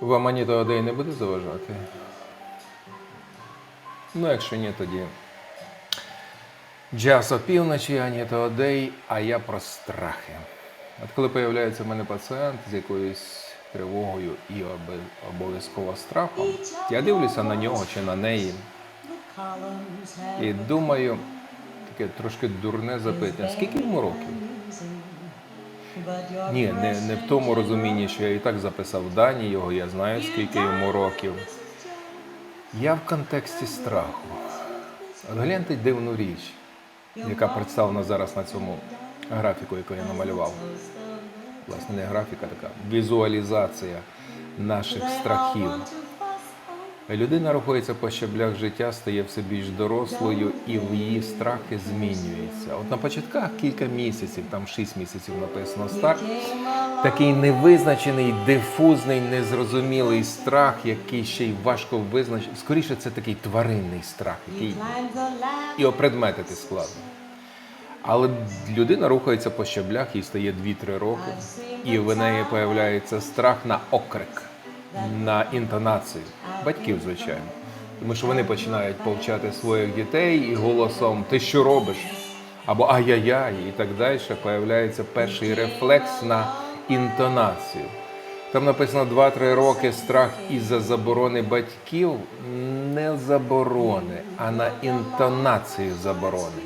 Вам Аніта Одей не буде заважати? Ну, якщо ні, тоді. Джаз опівночі, Аніта Одей, а я про страхи. От коли появляється в мене пацієнт з якоюсь тривогою і обов'язково страхом, я дивлюся на нього чи на неї і думаю, таке трошки дурне запитання, скільки йому років? Ні, не, не в тому розумінні, що я і так записав дані його, я знаю, скільки йому років. Я в контексті страху. Гляньте дивну річ, яка представлена зараз на цьому графіку, яку я намалював. Власне, не графіка, така візуалізація наших страхів. Людина рухається по щаблях життя, стає все більш дорослою, і в її страхи змінюються. От на початках кілька місяців, там 6 місяців написано страх, такий невизначений, дифузний, незрозумілий страх, який ще й важко визначити. Скоріше, це такий тваринний страх, який і опредметити складно. Але людина рухається по щаблях, їй стає 2-3 роки, і в неї появляється страх на окрик, на інтонацію. Батьків, звичайно. Тому що вони починають повчати своїх дітей і голосом Ти що робиш? або ай-яй-яй, і так далі. Появляється перший рефлекс на інтонацію. Там написано 2-3 роки страх із-за заборони батьків, не заборони, а на інтонацію заборони.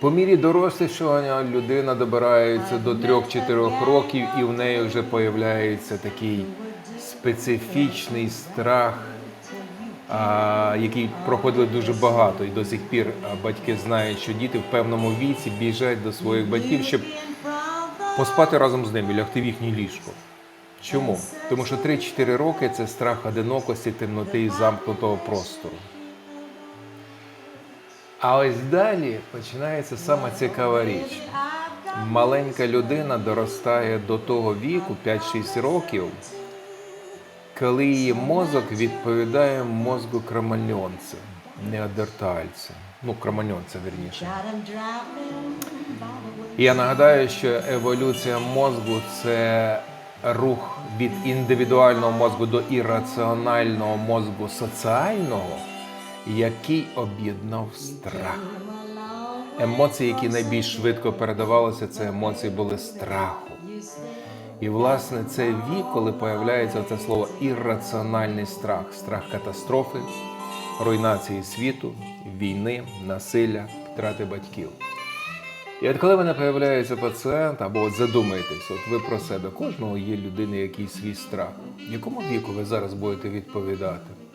По мірі дорослішання людина добирається до 3-4 років, і в неї вже появляється такий специфічний страх, а, який проходили дуже багато. І до сих пір батьки знають, що діти в певному віці біжать до своїх батьків, щоб поспати разом з ними, лягти в їхнє ліжко. Чому? Тому що 3-4 роки це страх одинокості, темноти і замкнутого простору. А ось далі починається сама цікава річ. Маленька людина доростає до того віку, 5-6 років, коли її мозок відповідає мозку кроманьонця, неандертальця. Ну, кроманьонця, верніше. Я нагадаю, що еволюція мозку це рух від індивідуального мозку до ірраціонального мозку соціального, який об'єднав страх. Емоції, які найбільш швидко передавалися, це емоції були страху. І, власне, це вік, коли появляється це слово ірраціональний страх, страх катастрофи, руйнації світу, війни, насилля, втрати батьків. І от коли в мене появляється пацієнт, або от задумайтесь, от ви про себе, кожного є людини якийсь свій страх. В якому віку ви зараз будете відповідати?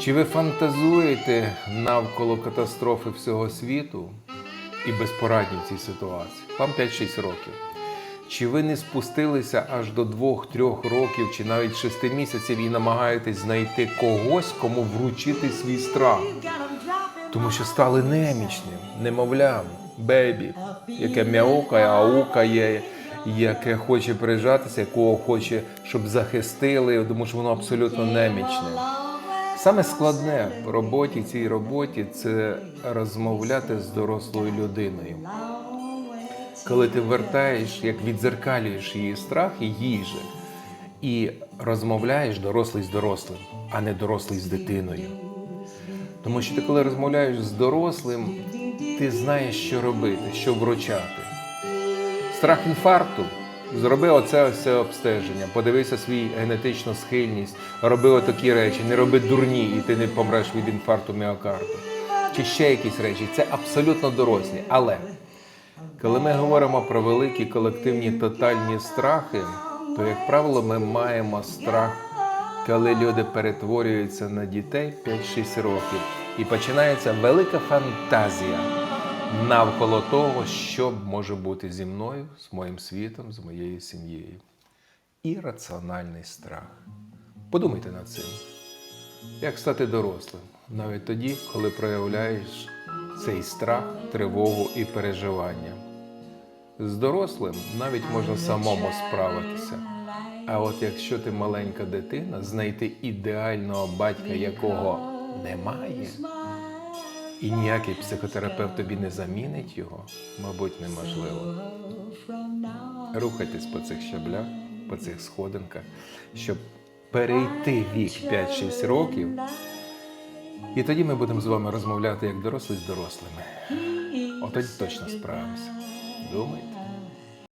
Чи ви фантазуєте навколо катастрофи всього світу і безпорадні в цій ситуації? Вам 5-6 років. Чи ви не спустилися аж до 2-3 років, чи навіть 6 місяців і намагаєтесь знайти когось, кому вручити свій страх? Тому що стали немічним, немовлям, бебі, яке мяукає, аукає, яке хоче прижатися, якого хоче, щоб захистили, тому що воно абсолютно немічне. Саме складне в роботі, цій роботі це розмовляти з дорослою людиною. Коли ти вертаєш, як відзеркалюєш її страх і її же, і розмовляєш дорослий з дорослим, а не дорослий з дитиною. Тому що ти, коли розмовляєш з дорослим, ти знаєш, що робити, що вручати. Страх інфаркту. Зроби оце ось обстеження, подивися свій генетичну схильність, роби отакі речі, не роби дурні, і ти не помреш від інфаркту міокарду. Чи ще якісь речі. Це абсолютно дорослі. Але коли ми говоримо про великі колективні тотальні страхи, то, як правило, ми маємо страх, коли люди перетворюються на дітей 5-6 років, і починається велика фантазія навколо того, що може бути зі мною, з моїм світом, з моєю сім'єю. Ірраціональний страх. Подумайте над цим. Як стати дорослим? Навіть тоді, коли проявляєш цей страх, тривогу і переживання. З дорослим навіть можна самому справитися. А от якщо ти маленька дитина, знайти ідеального батька, якого немає, і ніякий психотерапевт тобі не замінить його, мабуть, неможливо. Рухайтесь по цих щаблях, по цих сходинках, щоб перейти вік 5-6 років. І тоді ми будемо з вами розмовляти як дорослі з дорослими. Отоді точно справимося. Думайте.